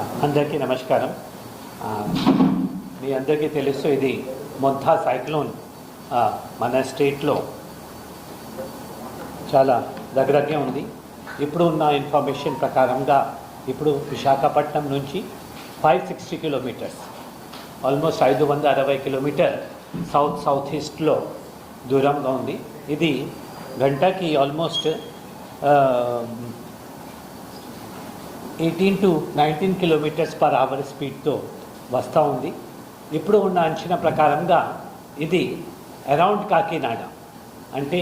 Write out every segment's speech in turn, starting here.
అందరికీ నమస్కారం. మీ అందరికీ తెలుసు ఇది మొంథా సైక్లోన్ మన స్టేట్లో చాలా దగ్గరగా ఉంది. ఇప్పుడు ఉన్న ఇన్ఫర్మేషన్ ప్రకారంగా ఇప్పుడు విశాఖపట్నం నుంచి ఫైవ్ సిక్స్టీ కిలోమీటర్స్ ఆల్మోస్ట్ ఐదు వందల అరవై కిలోమీటర్ సౌత్ సౌత్ ఈస్ట్లో దూరంగా ఉంది. ఇది గంటకి almost eighteen to nineteen kilometres per hour స్పీడ్తో వస్తూ ఉంది. ఇప్పుడు ఉన్న అంచనా ప్రకారంగా ఇది అరౌండ్ కాకినాడ. అంటే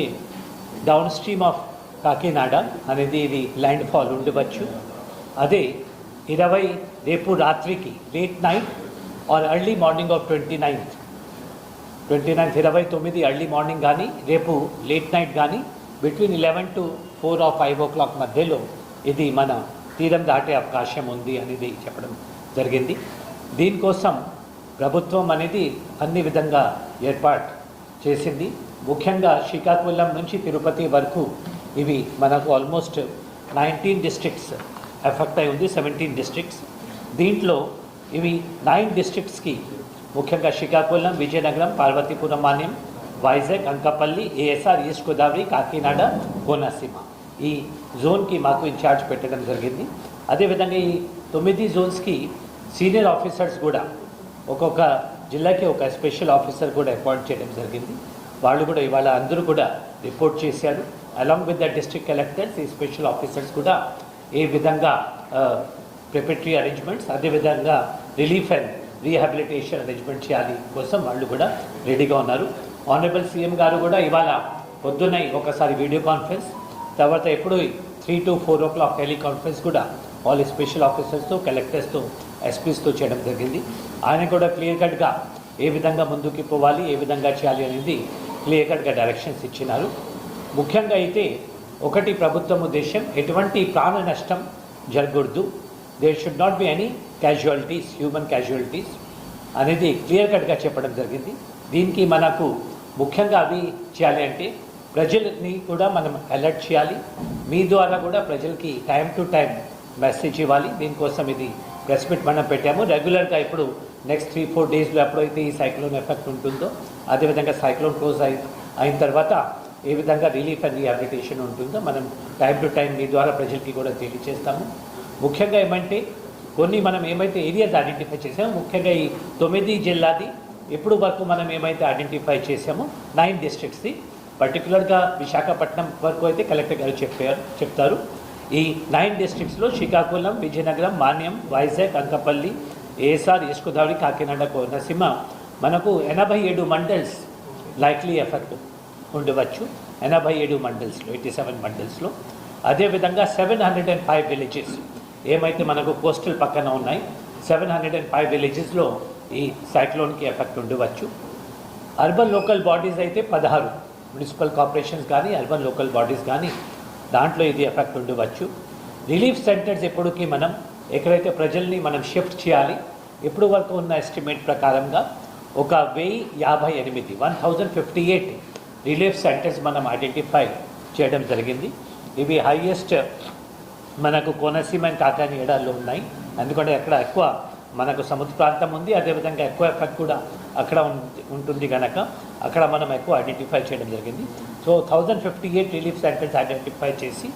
డౌన్ స్ట్రీమ్ ఆఫ్ కాకినాడ అనేది ఇది ల్యాండ్ ఫాల్ ఉండవచ్చు. అదే ఇరవై రేపు రాత్రికి late night or early morning of twenty ninth twenty ninth ఇరవై తొమ్మిది ఎర్లీ మార్నింగ్ కానీ రేపు లేట్ నైట్ కానీ between eleven to four or five o'clock మధ్యలో ఇది మన తీరం దాటే అవకాశం ఉంది అనేది చెప్పడం జరిగింది. దీనికోసం ప్రభుత్వం అనేది అన్ని విధంగా ఏర్పాటు చేసింది. ముఖ్యంగా శ్రీకాకుళం నుంచి తిరుపతి వరకు ఇవి మనకు ఆల్మోస్ట్ నైన్టీన్ డిస్ట్రిక్ట్స్ ఎఫెక్ట్ అయి ఉంది సెవెంటీన్ డిస్ట్రిక్ట్స్ దీంట్లో ఇవి నైన్ డిస్ట్రిక్ట్స్కి ముఖ్యంగా శ్రీకాకుళం విజయనగరం పార్వతీపురం మాన్యం వైజాగ్ అంకపల్లి ఏఎస్ఆర్ ఈస్ట్ గోదావరి కాకినాడ కోనసీమ. ఈ జోన్కి మాకు ఇన్ఛార్జ్ పెట్టడం జరిగింది. అదేవిధంగా ఈ తొమ్మిది జోన్స్కి సీనియర్ ఆఫీసర్స్ కూడా ఒక్కొక్క జిల్లాకి ఒక స్పెషల్ ఆఫీసర్ కూడా అపాయింట్ చేయడం జరిగింది. వాళ్ళు కూడా ఇవాళ అందరూ కూడా రిపోర్ట్ చేశారు. Along with the district collectors ఈ స్పెషల్ ఆఫీసర్స్ కూడా ఏ విధంగా ప్రిపరేటరీ అరేంజ్మెంట్స్ అదేవిధంగా రిలీఫ్ అండ్ రీహాబిలిటేషన్ అరేంజ్మెంట్ చేయాలి కోసం వాళ్ళు కూడా రెడీగా ఉన్నారు. ఆనరబుల్ సీఎం గారు కూడా ఇవాళ పొద్దున్న ఒకసారి వీడియో కాన్ఫరెన్స్ తర్వాత ఎప్పుడు three to four o'clock teleconference కూడా ఆల్ స్పెషల్ ఆఫీసర్స్తో కలెక్టర్స్తో ఎస్పీస్తో చేయడం జరిగింది. ఆయన కూడా క్లియర్ కట్గా ఏ విధంగా ముందుకు పోవాలి ఏ విధంగా చేయాలి అనేది క్లియర్ కట్గా డైరెక్షన్స్ ఇచ్చినారు. ముఖ్యంగా అయితే ఒకటి ప్రభుత్వం ఉద్దేశం ఎటువంటి ప్రాణ నష్టం జరగకూడదు. There should not be any casualties human casualties అనేది క్లియర్ కట్గా చెప్పడం జరిగింది. దీనికి మనకు ముఖ్యంగా అవి చేయాలి అంటే ప్రజల్ని కూడా మనం అలర్ట్ చేయాలి. మీ ద్వారా కూడా ప్రజలకి టైం టు టైం మెసేజ్ ఇవ్వాలి. దీనికోసం ఇది ప్రెస్ మీట్ మనం పెట్టాము. రెగ్యులర్గా ఇప్పుడు నెక్స్ట్ త్రీ ఫోర్ డేస్లో ఎప్పుడైతే ఈ సైక్లోన్ ఎఫెక్ట్ ఉంటుందో అదేవిధంగా సైక్లోన్ క్లోజ్ అయి అయిన తర్వాత ఏ విధంగా రిలీఫ్ అండ్ రీహాబిలిటేషన్ ఉంటుందో మనం టైం టు టైం మీ ద్వారా ప్రజలకి కూడా తెలియజేస్తాము ముఖ్యంగా ఏమంటే కొన్ని మనం ఏమైతే ఏరియాస్ ఐడెంటిఫై చేసామో ముఖ్యంగా ఈ తొమ్మిది జిల్లాది ఇప్పుడు వరకు మనం ఏమైతే ఐడెంటిఫై చేసామో నైన్ డిస్ట్రిక్ట్స్ది పర్టికులర్గా విశాఖపట్నం వరకు అయితే కలెక్టర్ గారు చెప్పారు చెప్తారు. ఈ నైన్ డిస్ట్రిక్ట్స్లో శ్రీకాకుళం విజయనగరం మాన్యం వైజాగ్ అంకపల్లి ఏఎస్ఆర్ ఈస్ట్ గోదావరి కాకినాడ కోనసీమ మనకు ఎనభై ఏడు మండల్స్ లైక్లీ ఎఫెక్ట్ ఉండవచ్చు. ఎనభై ఏడు మండల్స్లో ఎయిటీ సెవెన్ మండల్స్లో. అదేవిధంగా seven hundred and five villages ఏమైతే మనకు కోస్టల్ పక్కన ఉన్నాయి సెవెన్ హండ్రెడ్ అండ్ ఫైవ్ విలేజెస్లో ఈ సైక్లోన్కి ఎఫెక్ట్ ఉండవచ్చు. అర్బన్ లోకల్ బాడీస్ అయితే పదహారు. మున్సిపల్ కార్పొరేషన్స్ కానీ అర్బన్ లోకల్ బాడీస్ కానీ దాంట్లో ఇది ఎఫెక్ట్ ఉండవచ్చు. రిలీఫ్ సెంటర్స్ ఎప్పటికీ మనం ఎక్కడైతే ప్రజల్ని మనం షిఫ్ట్ చేయాలి ఇప్పుడు వరకు ఉన్న ఎస్టిమేట్ ప్రకారంగా ఒక వెయ్యి యాభై ఎనిమిది one thousand fifty eight relief centres మనం ఐడెంటిఫై చేయడం జరిగింది. ఇవి హైయెస్ట్ మనకు కోనసీమ అండ్ కాకాని ఏడాల్లో ఉన్నాయి. ఎందుకంటే అక్కడ ఎక్కువ మనకు సముద్ర ప్రాంతం ఉంది అదేవిధంగా ఎక్కువ ఎఫెక్ట్ కూడా అక్కడ ఉంటుంది కనుక అక్కడ మనం ఎక్కువ ఐడెంటిఫై చేయడం జరిగింది. So thousand fifty eight relief centres identify చేసి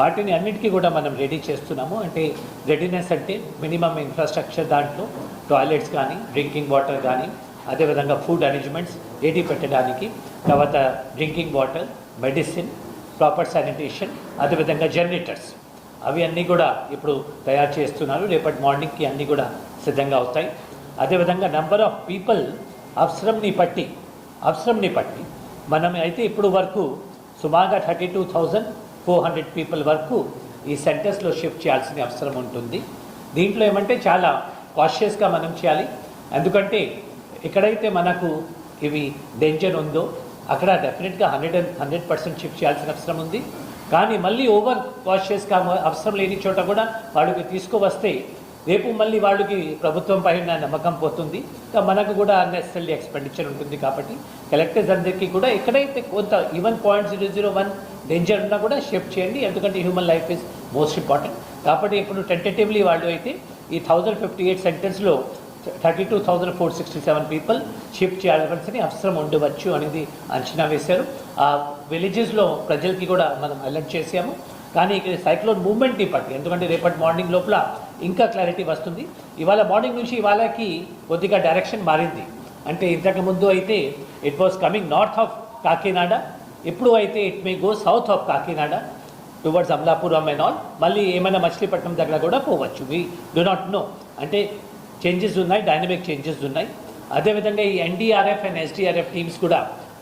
వాటిని అన్నిటికీ కూడా మనం రెడీ చేస్తున్నాము. అంటే రెడీనెస్ అంటే మినిమం ఇన్ఫ్రాస్ట్రక్చర్ దాంట్లో టాయిలెట్స్ కానీ డ్రింకింగ్ వాటర్ కానీ అదేవిధంగా ఫుడ్ అరేంజ్మెంట్స్ రెడీ పెట్టడానికి తర్వాత drinking water medicine proper sanitation అదేవిధంగా జనరేటర్స్ అవి అన్నీ కూడా ఇప్పుడు తయారు చేస్తున్నారు. రేపటి మార్నింగ్కి అన్నీ కూడా సిద్ధంగా అవుతాయి. అదేవిధంగా నెంబర్ ఆఫ్ పీపుల్ అవసరంని బట్టి అవసరంని బట్టి మనం అయితే ఇప్పుడు వరకు సుమారుగా thirty two thousand four hundred people వరకు ఈ సెంటర్స్లో షిఫ్ట్ చేయాల్సిన అవసరం ఉంటుంది. దీంట్లో ఏమంటే చాలా కాషియస్గా మనం చేయాలి. ఎందుకంటే ఎక్కడైతే మనకు ఇవి డేంజర్ ఉందో అక్కడ డెఫినెట్గా hundred and hundred percent shift చేయాల్సిన అవసరం ఉంది. కానీ మళ్ళీ ఓవర్ కాషియస్గా అవసరం లేని చోట కూడా వాళ్ళకి తీసుకువస్తే రేపు మళ్ళీ వాళ్ళకి ప్రభుత్వం పైన నమ్మకం పోతుంది. ఇంకా మనకు కూడా అన్నెసరీ ఎక్స్పెండిచర్ ఉంటుంది కాబట్టి కలెక్టర్స్ అందరికీ కూడా ఎక్కడైతే కొంత even point zero zero one danger ఉన్నా కూడా షిఫ్ట్ చేయండి. ఎందుకంటే human life is most important కాబట్టి ఇప్పుడు టెంటేటివ్లీ వాళ్ళు అయితే ఈ థౌజండ్ ఫిఫ్టీ ఎయిట్ సెంటర్స్లో thirty two thousand four sixty seven people shift చేయాల్సిన అవసరం ఉండవచ్చు అనేది అంచనా వేశారు. ఆ విలేజెస్లో ప్రజలకి కూడా మనం అలర్ట్ చేసాము కానీ ఇక్కడ సైక్లోన్ మూమెంట్ బట్టి ఎందుకంటే రేపటి మార్నింగ్ లోపల ఇంకా క్లారిటీ వస్తుంది. ఇవాళ మార్నింగ్ నుంచి ఇవాళకి కొద్దిగా డైరెక్షన్ మారింది. అంటే ఇంతకు ముందు అయితే it was coming north of Kakinada ఇప్పుడు అయితే it may go south of Kakinada towards Amalapuram and all మళ్ళీ ఏమైనా మచిలీపట్నం దగ్గర కూడా పోవచ్చు. వి డు నాట్ నో అంటే చేంజెస్ ఉన్నాయి డైనమిక్ చేంజెస్ ఉన్నాయి. అదేవిధంగా ఈ ఎన్డీఆర్ఎఫ్ అండ్ ఎస్డీఆర్ఎఫ్ టీమ్స్ కూడా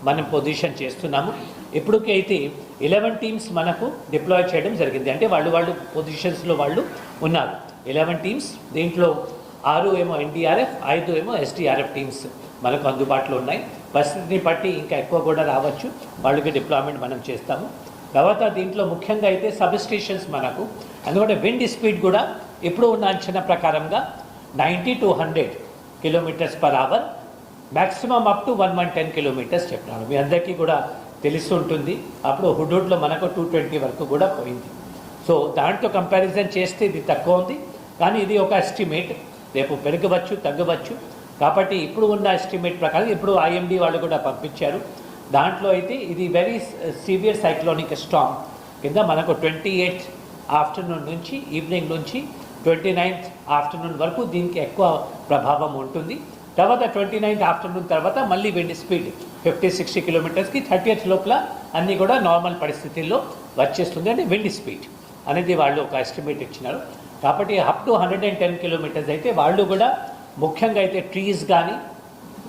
మనం పొజిషన్ చేస్తున్నాము. ఇప్పటికీ అయితే ఎలెవెన్ టీమ్స్ మనకు డిప్లాయ్ చేయడం జరిగింది. అంటే వాళ్ళు వాళ్ళు పొజిషన్స్లో వాళ్ళు ఉన్నారు. ఎలెవెన్ టీమ్స్ దీంట్లో ఆరు ఏమో ఎన్డీఆర్ఎఫ్ ఐదు ఏమో ఎస్డీఆర్ఎఫ్ టీమ్స్ మనకు అందుబాటులో ఉన్నాయి. పరిస్థితిని బట్టి ఇంకా ఎక్కువ కూడా రావచ్చు. వాళ్ళకి డిప్లాయ్మెంట్ మనం చేస్తాము. తర్వాత దీంట్లో ముఖ్యంగా అయితే సబ్ స్టేషన్స్ మనకు. ఎందుకంటే విండ్ స్పీడ్ కూడా ఇప్పుడు ఉన్న అంచనా ప్రకారంగా ninety to hundred kilometres per hour maximum up to one one ten kilometres చెప్పినాను మీ అందరికీ కూడా తెలిసి ఉంటుంది అప్పుడు హుడ్హుడ్లో మనకు టూ ట్వంటీ వరకు కూడా పోయింది. సో దాంట్లో కంపారిజన్ చేస్తే ఇది తక్కువ ఉంది. కానీ ఇది ఒక ఎస్టిమేట్ రేపు పెరగవచ్చు తగ్గవచ్చు. కాబట్టి ఇప్పుడు ఉన్న ఎస్టిమేట్ ప్రకారం ఇప్పుడు ఐఎండి వాళ్ళు కూడా పంపించారు. దాంట్లో అయితే ఇది వెరీ సివియర్ సైక్లోనిక్ స్టామ్ కింద మనకు ట్వంటీ ఎయిత్ ఆఫ్టర్నూన్ నుంచి ఈవినింగ్ నుంచి ట్వంటీ నైన్త్ ఆఫ్టర్నూన్ వరకు దీనికి ఎక్కువ ప్రభావం ఉంటుంది. తర్వాత ట్వంటీ నైన్త్ ఆఫ్టర్నూన్ తర్వాత మళ్ళీ వెండి స్పీడ్ ఫిఫ్టీ సిక్స్టీ కిలోమీటర్స్కి థర్టీ ఎయిత్ లోపల అన్నీ కూడా నార్మల్ పరిస్థితుల్లో వచ్చేస్తుంది అంటే విండ్ స్పీడ్ అనేది వాళ్ళు ఒక ఎస్టిమేట్ ఇచ్చినారు. కాబట్టి up to hundred and ten kilometres అయితే వాళ్ళు కూడా ముఖ్యంగా అయితే ట్రీస్ కానీ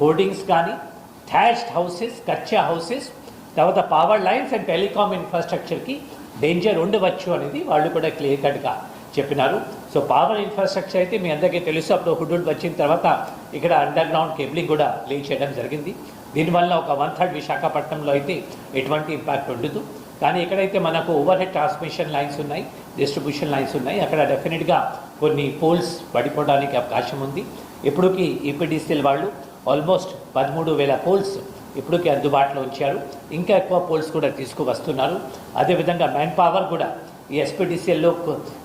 హోర్డింగ్స్ కానీ థ్యాచ్డ్ హౌసెస్ కచ్చా హౌసెస్ తర్వాత పవర్ లైన్స్ అండ్ టెలికామ్ ఇన్ఫ్రాస్ట్రక్చర్కి డేంజర్ ఉండవచ్చు అనేది వాళ్ళు కూడా క్లియర్ కట్గా చెప్పినారు. సో పవర్ ఇన్ఫ్రాస్ట్రక్చర్ అయితే మీ అందరికీ తెలుసు. అప్పుడు హుడూడ్ వచ్చిన తర్వాత ఇక్కడ అండర్ గ్రౌండ్ కేబులింగ్ కూడా లే చేయడం జరిగింది. దీనివల్ల ఒక వన్ థర్డ్ విశాఖపట్నంలో అయితే ఎటువంటి ఇంపాక్ట్ ఉండదు. కానీ ఎక్కడైతే మనకు ఓవర్ హెడ్ ట్రాన్స్మిషన్ లైన్స్ ఉన్నాయి డిస్ట్రిబ్యూషన్ లైన్స్ ఉన్నాయి అక్కడ డెఫినెట్గా కొన్ని పోల్స్ పడిపోవడానికి అవకాశం ఉంది. ఇప్పటికి ఈపీడీసీఎల్ వాళ్ళు ఆల్మోస్ట్ పదమూడు వేల పోల్స్ ఇప్పటికి అందుబాటులో ఉంచారు. ఇంకా ఎక్కువ పోల్స్ కూడా తీసుకువస్తున్నారు. అదేవిధంగా మ్యాన్ పవర్ కూడా ఈ ఎస్పీటీసీఎల్లో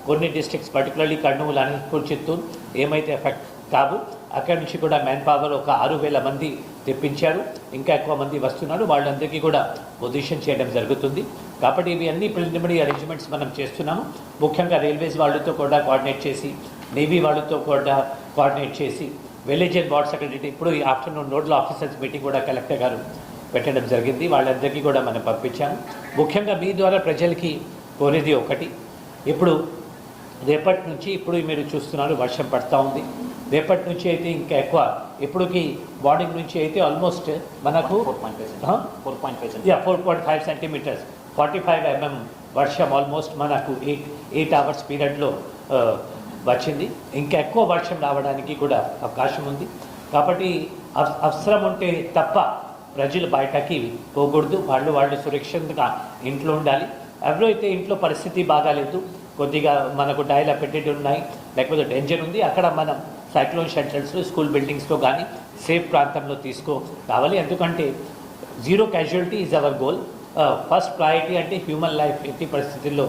కొన్ని డిస్ట్రిక్ట్స్ పర్టికులర్లీ కర్నూలు అనంతపూర్ చిత్తూరు ఏమైతే ఎఫెక్ట్ కావు అక్కడి నుంచి కూడా మ్యాన్ పవర్ ఒక ఆరు వేల మంది తెప్పించారు. ఇంకా ఎక్కువ మంది వస్తున్నారు. వాళ్ళందరికీ కూడా పొజిషన్ చేయడం జరుగుతుంది. కాబట్టి ఇవి అన్ని ప్రిలిమినరీ అరేంజ్మెంట్స్ మనం చేస్తున్నాము. ముఖ్యంగా రైల్వేస్ వాళ్ళతో కూడా కోఆర్డినేట్ చేసి నేవీ వాళ్ళతో కూడా కోఆర్డినేట్ చేసి విలేజ్ అండ్ వార్డ్ సెక్రటరీ ఇప్పుడు ఈ ఆఫ్టర్నూన్ నోడల్ ఆఫీసర్స్ మీటింగ్ కూడా కలెక్టర్ గారు పెట్టడం జరిగింది. వాళ్ళందరికీ కూడా మనం పంపించాము. ముఖ్యంగా మీ ద్వారా ప్రజలకి కోరేది ఒకటి. ఇప్పుడు రేపటి నుంచి ఇప్పుడు మీరు చూస్తున్నారు వర్షం పడతా ఉంది. రేపటి నుంచి అయితే ఇంకా ఎక్కువ. ఇప్పుడుకి మార్నింగ్ నుంచి అయితే ఆల్మోస్ట్ మనకు four point five Huh? Four point five yeah four point five centimetres. Forty five mm వర్షం ఆల్మోస్ట్ మనకు ఎయిట్ ఎయిట్ అవర్స్ పీరియడ్లో వచ్చింది. ఇంకా ఎక్కువ వర్షం రావడానికి కూడా అవకాశం ఉంది. కాబట్టి అవ- అవసరం ఉంటే తప్ప ప్రజలు బయటకి పోకూడదు. వాళ్ళు వాళ్ళు సురక్షితంగా ఇంట్లో ఉండాలి. ఎవరైతే ఇంట్లో పరిస్థితి బాగాలేదు. కొద్దిగా మనకు డైలా పెట్టేటి ఉన్నాయి. లేకపోతే డేంజర్ ఉంది. అక్కడ మనం సైక్లోన్ షెల్టర్స్లో స్కూల్ బిల్డింగ్స్లో కానీ సేఫ్ ప్రాంతంలో తీసుకో రావాలి. ఎందుకంటే zero casualty is our goal. First priority అంటే హ్యూమన్ లైఫ్ ఎట్టి పరిస్థితుల్లో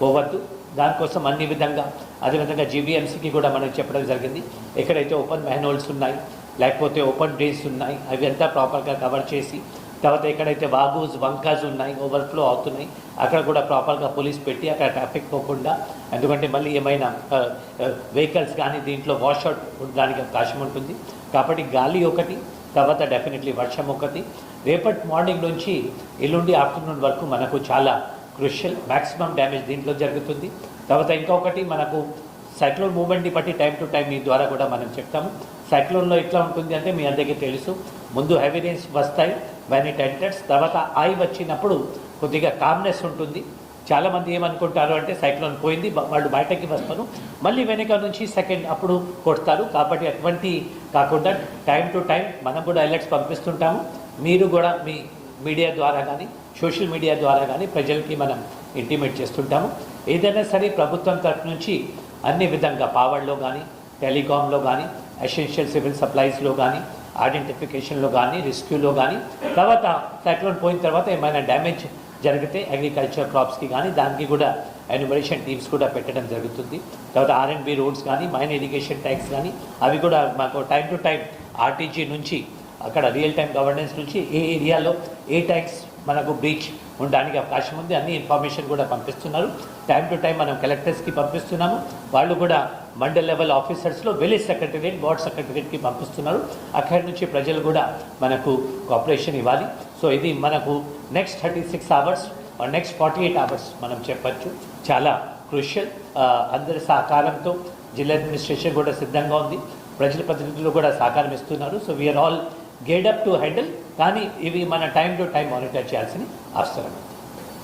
పోవద్దు. దానికోసం అన్ని విధంగా అదేవిధంగా జీబీఎంసీకి కూడా మనం చెప్పడం జరిగింది. ఎక్కడైతే ఓపెన్ మెహనోల్స్ ఉన్నాయి లేకపోతే ఓపెన్ డేస్ ఉన్నాయి అవి అంతా ప్రాపర్గా కవర్ చేసి తర్వాత ఎక్కడైతే వాగుస్ వంకాజ్ ఉన్నాయి ఓవర్ఫ్లో అవుతున్నాయి అక్కడ కూడా ప్రాపర్గా పోలీస్ పెట్టి అక్కడ ట్రాఫిక్ పోకుండా ఎందుకంటే మళ్ళీ ఏమైనా వెహికల్స్ కానీ దీంట్లో వాష్అవుట్ ఉండడానికి అవకాశం ఉంటుంది. కాబట్టి గాలి ఒకటి తర్వాత డెఫినెట్లీ వర్షం ఒకటి. రేపటి మార్నింగ్ నుంచి ఎల్లుండి ఆఫ్టర్నూన్ వరకు మనకు చాలా క్రూషియల్ మ్యాక్సిమం డ్యామేజ్ దీంట్లో జరుగుతుంది. తర్వాత ఇంకొకటి మనకు సైక్లోన్ మూమెంట్ని బట్టి టైం టు టైం మీ ద్వారా కూడా మనం చెప్తాము. సైక్లోన్లో ఎట్లా ఉంటుంది అంటే మీ అందరికీ తెలుసు. ముందు హెవీ రేన్స్ వస్తాయి వెన్ ఇట్ ఎంటర్స్ తర్వాత ఐ వచ్చినప్పుడు కొద్దిగా కామ్నెస్ ఉంటుంది. చాలామంది ఏమనుకుంటారు అంటే సైక్లోన్ పోయింది వాళ్ళు బయటకి వస్తారు. మళ్ళీ వెనక నుంచి సెకండ్ అప్పుడు కొడతారు. కాబట్టి అటువంటి కాకుండా టైం టు టైం మనం కూడా అలర్ట్స్ పంపిస్తుంటాము. మీరు కూడా మీ మీడియా ద్వారా కానీ సోషల్ మీడియా ద్వారా కానీ ప్రజలకి మనం ఇంటిమేట్ చేస్తుంటాము. ఏదైనా సరే ప్రభుత్వం తరఫు నుంచి అన్ని విధంగా పావర్లో కానీ టెలికాంలో కానీ ఎసెన్షియల్ సివిల్ సప్లైస్లో కానీ ఐడెంటిఫికేషన్లో కానీ రెస్క్యూలో కానీ తర్వాత సైక్లోన్ పోయిన తర్వాత ఏమైనా డ్యామేజ్ జరిగితే అగ్రికల్చర్ క్రాప్స్కి కానీ దానికి కూడా ఎన్యుమరేషన్ టీమ్స్ కూడా పెట్టడం జరుగుతుంది. తర్వాత ఆర్ఎండ్బి రోడ్స్ కానీ మైన్ ఎడ్యుకేషన్ ట్యాక్స్ కానీ అవి కూడా మాకు టైం టు టైం ఆర్టీజీ నుంచి అక్కడ రియల్ టైం గవర్నెన్స్ నుంచి ఏ ఏరియాలో ఏ ట్యాక్స్ మనకు బ్రీచ్ ఉండడానికి అవకాశం ఉంది అన్ని ఇన్ఫర్మేషన్ కూడా పంపిస్తున్నారు. టైం టు టైం మనం కలెక్టర్స్కి పంపిస్తున్నాము. వాళ్ళు కూడా మండల్ లెవెల్ ఆఫీసర్స్లో విలేజ్ సెక్రటరియట్ వార్డ్ సెక్రటరియట్కి పంపిస్తున్నారు. అక్కడి నుంచి ప్రజలు కూడా మనకు కోఆపరేషన్ ఇవ్వాలి. సో ఇది మనకు next thirty six hours next forty eight hours మనం చెప్పచ్చు. చాలా క్రూషియల్ అందరి సహకారంతో జిల్లా అడ్మినిస్ట్రేషన్ కూడా సిద్ధంగా ఉంది. ప్రజల ప్రతినిధులు కూడా సహకారం ఇస్తున్నారు. So we are all geared up to handle కానీ ఇవి మన టైం టు టైం మానిటర్ చేయాల్సిన అవసరం.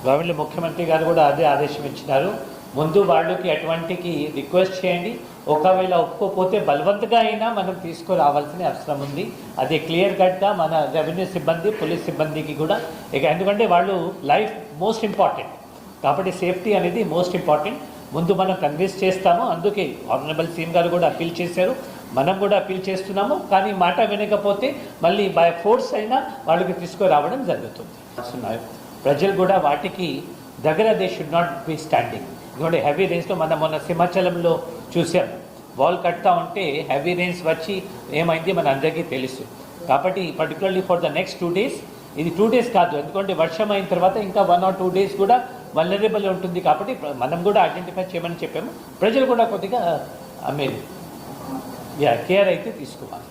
గవర్నమెంట్ ముఖ్యమంత్రి గారు కూడా అదే ఆదేశం ఇచ్చినారు. ముందు వాళ్ళకి అటువంటికి రిక్వెస్ట్ చేయండి. ఒకవేళ ఒప్పుకోపోతే బలవంతగా అయినా మనం తీసుకురావాల్సిన అవసరం ఉంది. అది క్లియర్ కట్గా మన రెవెన్యూ సిబ్బంది పోలీస్ సిబ్బందికి కూడా. ఇక ఎందుకంటే వాళ్ళు లైఫ్ మోస్ట్ ఇంపార్టెంట్. కాబట్టి సేఫ్టీ అనేది మోస్ట్ ఇంపార్టెంట్. ముందు మనం కన్విన్స్ చేస్తాము. అందుకే ఆనరబుల్ సీఎం గారు కూడా అప్పీల్ చేశారు. మనం కూడా అప్పీల్ చేస్తున్నాము. కానీ మాట వినకపోతే మళ్ళీ బై ఫోర్స్ అయినా వాళ్ళకి తీసుకురావడం జరుగుతుంది. ప్రజలు కూడా వాటికి దగ్గర they should not be standing ఇదిగోండి హెవీ రేంజ్లో మనం మొన్న సింహాచలంలో చూసాం వాల్ కడతా ఉంటే హెవీ రేంజ్ వచ్చి ఏమైంది మన అందరికీ తెలుసు. కాబట్టి particularly for the next two days ఇది టూ డేస్ కాదు. ఎందుకంటే వర్షం అయిన తర్వాత ఇంకా వన్ ఆర్ టూ డేస్ కూడా వల్నరబుల్ ఉంటుంది కాబట్టి మనం కూడా ఐడెంటిఫై చేయమని చెప్పాము. ప్రజలు కూడా కొద్దిగా అమ్మేది యా కేర్ అయితే తీసుకోవాలి.